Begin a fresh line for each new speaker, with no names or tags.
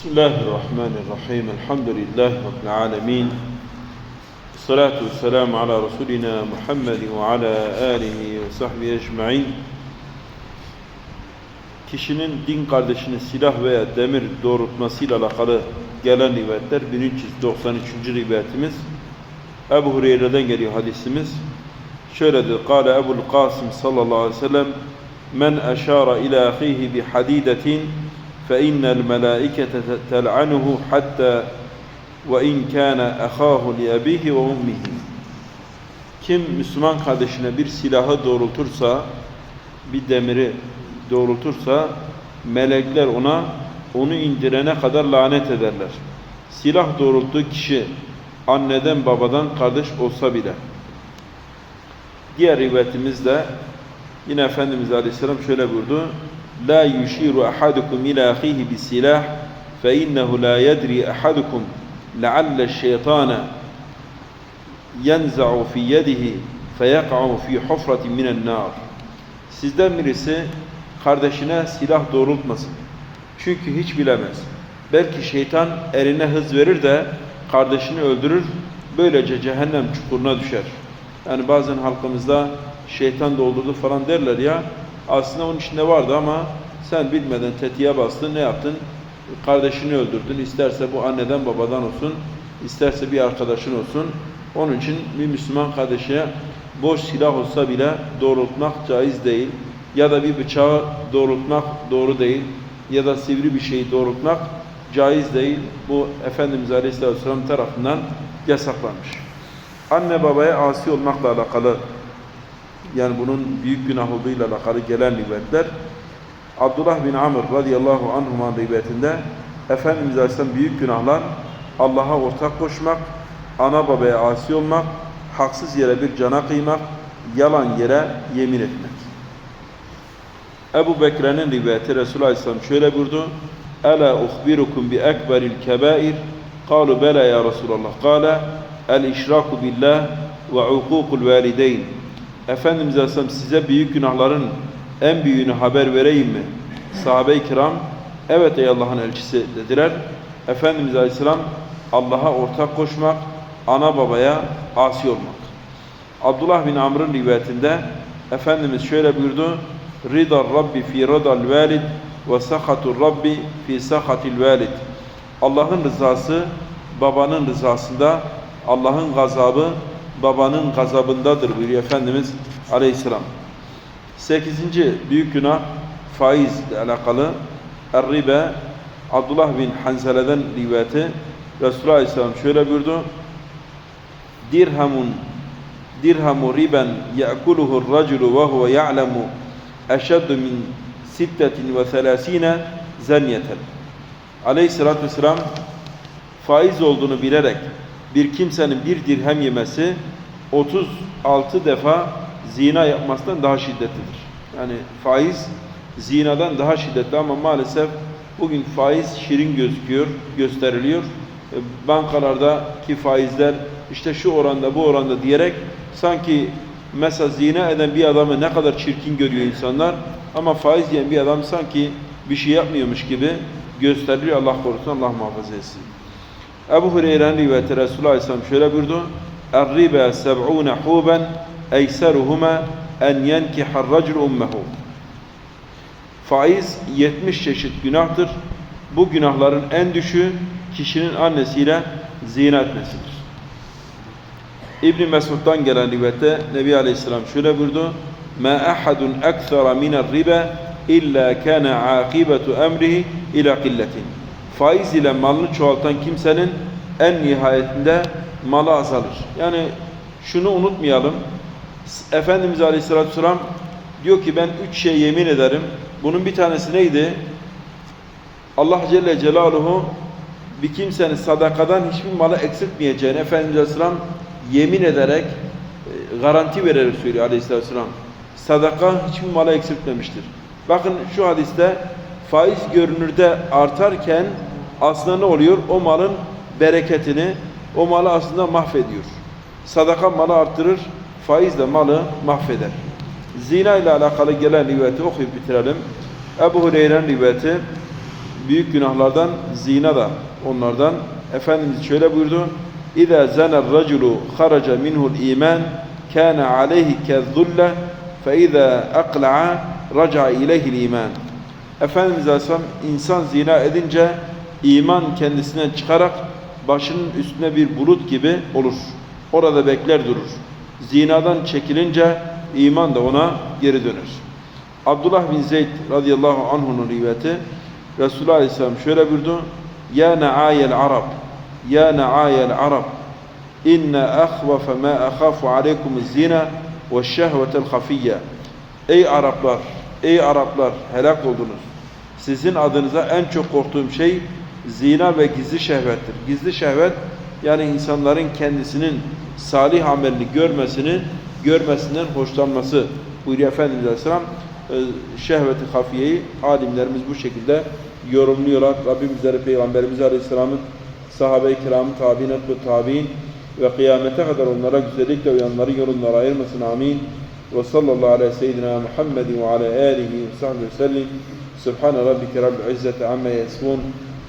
بسم الله الرحمن الرحيم الحمد لله رب العالمين الصلاة والسلام على رسولنا محمد وعلى آله وصحبه أجمعين Kişinin din kardeşine silah veya demir doğrultmasıyla alakalı gelen rivayetler 1393. rivayetimiz Ebu Hureyre'den geliyor hadisimiz. Şöyledir. Kale Ebu'l Kasım sallallahu aleyhi ve sellem Men eşara ila ahihi bi hadidetin فإن الملائكة تلعنه حتى وإن كان أخاه لأبيه وأمه Kim Müslüman kardeşine bir silahı doğrultursa, bir demiri doğrultursa, melekler ona onu indirene kadar lanet ederler. Silah doğrulttuğu kişi anneden babadan kardeş olsa bile. Diğer rivayetimizde yine Efendimiz Aleyhisselam şöyle buyurdu. لا يشير أحدكم إلى أخيه بالسلاح فإنه لا يدري أحدكم لعل الشيطان ينزع في يده فيقع في حفرة من النار Sizden birisi kardeşine silah doğrultmasın. Çünkü hiç bilemez. Belki şeytan eline hız verir de kardeşini öldürür. Böylece cehennem çukuruna düşer. Yani bazen halkımızda şeytan doldurdu falan derler ya. Aslında onun içinde vardı ama sen bilmeden tetiğe bastın, ne yaptın? Kardeşini öldürdün. İsterse bu anneden babadan olsun, isterse bir arkadaşın olsun. Onun için bir Müslüman kardeşe boş silah olsa bile doğrultmak caiz değil. Ya da bir bıçağı doğrultmak doğru değil. Ya da sivri bir şeyi doğrultmak caiz değil. Bu Efendimiz Aleyhisselam tarafından yasaklanmış. Anne babaya asi olmakla alakalı yani bunun büyük günah olduğuyla alakalı gelen rivayetler Abdullah bin Amr radıyallahu anhuma rivayetinde Efendimiz Aleyhisselam büyük günahlar Allah'a ortak koşmak, ana babaya asi olmak, haksız yere bir cana kıymak, yalan yere yemin etmek. Ebu Bekir'in rivayeti Resulullah Aleyhisselam şöyle buyurdu. Ela uhbirukum bi ekberil kebair Kalu bela ya Resulallah. Kale el işraku billah ve ukukul Efendimiz Aleyhisselam size büyük günahların en büyüğünü haber vereyim mi? Sahabe-i kiram evet ey Allah'ın elçisi dediler. Efendimiz Aleyhisselam Allah'a ortak koşmak, ana babaya asi olmak. Abdullah bin Amr'ın rivayetinde Efendimiz şöyle buyurdu. Ridar Rabbi fi ridal valid ve sahatur Rabbi fi sahatil valid. Allah'ın rızası babanın rızasında, Allah'ın gazabı babanın gazabındadır buyuruyor Efendimiz Aleyhisselam. Sekizinci büyük günah faiz ile alakalı. Er-ribe Abdullah bin Hanzele'den rivayeti Resulullah Aleyhisselam şöyle buyurdu. Dirhamun dirhamu riben ya'kuluhu ar-raculu ve huve ya'lemu eşeddu min sittetin ve selasine zanyeten. Aleyhisselatü Vesselam faiz olduğunu bilerek bir kimsenin bir dirhem yemesi 36 defa zina yapmasından daha şiddetlidir. Yani faiz zinadan daha şiddetli ama maalesef bugün faiz şirin gözüküyor, gösteriliyor. Bankalardaki faizler işte şu oranda bu oranda diyerek sanki mesela zina eden bir adamı ne kadar çirkin görüyor insanlar ama faiz yiyen bir adam sanki bir şey yapmıyormuş gibi gösteriliyor. Allah korusun, Allah muhafaza etsin. Ebu Hureyre'nin rivayeti Resulullah Aleyhisselam şöyle buyurdu. Er-ribe seb'une huben eyseruhuma en yenkihar racul ummehu. Faiz 70 çeşit günahtır. Bu günahların en düşüğü kişinin annesiyle zina etmesidir. İbn Mesud'dan gelen rivayette Nebi Aleyhisselam şöyle buyurdu. Ma ahadun ekthara mine'r ribe illa kana akibetu emrihi ila qilletin. Faiz ile malını çoğaltan kimsenin en nihayetinde malı azalır. Yani şunu unutmayalım. Efendimiz Aleyhisselatü Vesselam diyor ki ben üç şey yemin ederim. Bunun bir tanesi neydi? Allah Celle Celaluhu bir kimsenin sadakadan hiçbir malı eksiltmeyeceğini Efendimiz Aleyhisselam yemin ederek garanti vererek söylüyor Aleyhisselatü Vesselam. Sadaka hiçbir malı eksiltmemiştir. Bakın şu hadiste faiz görünürde artarken aslında ne oluyor? O malın bereketini, o malı aslında mahvediyor. Sadaka malı arttırır, faiz de malı mahveder. Zina ile alakalı gelen rivayeti okuyup bitirelim. Ebu Hureyre'nin rivayeti büyük günahlardan zina da onlardan. Efendimiz şöyle buyurdu. İza zana raculu kharaca minhu'l iman kana aleyhi kezzullah fe iza aqla'a raca'a ileyhi'l iman. Efendimiz Aleyhisselam insan zina edince iman kendisinden çıkarak başının üstüne bir bulut gibi olur. Orada bekler durur. Zinadan çekilince iman da ona geri döner. Abdullah bin Zeyd radıyallahu anh'un rivayeti Resulullah Aleyhisselam şöyle buyurdu. Ya na'ayel Arab Ya na'ayel Arab İnne ahvafe ma akhafu aleykum zina ve şehvetel hafiyye Ey Araplar, ey Araplar helak oldunuz. Sizin adınıza en çok korktuğum şey zina ve gizli şehvettir. Gizli şehvet yani insanların kendisinin salih amelini görmesini, görmesinden hoşlanması buyuruyor Efendimiz Aleyhisselam. Ee, Şehveti hafiyeyi alimlerimiz bu şekilde yorumluyorlar. Rabbim bizleri Peygamberimiz Aleyhisselam'ın sahabe-i kiramın tabi'in ve tabi'in ve kıyamete kadar onlara güzellikle uyanların yolundan ayırmasın. Amin. Ve sallallahu aleyhi seyyidina Muhammedin ve ala alihi ve sahbihi ve sellim. Subhane rabbike rabbil izzeti amma yasifun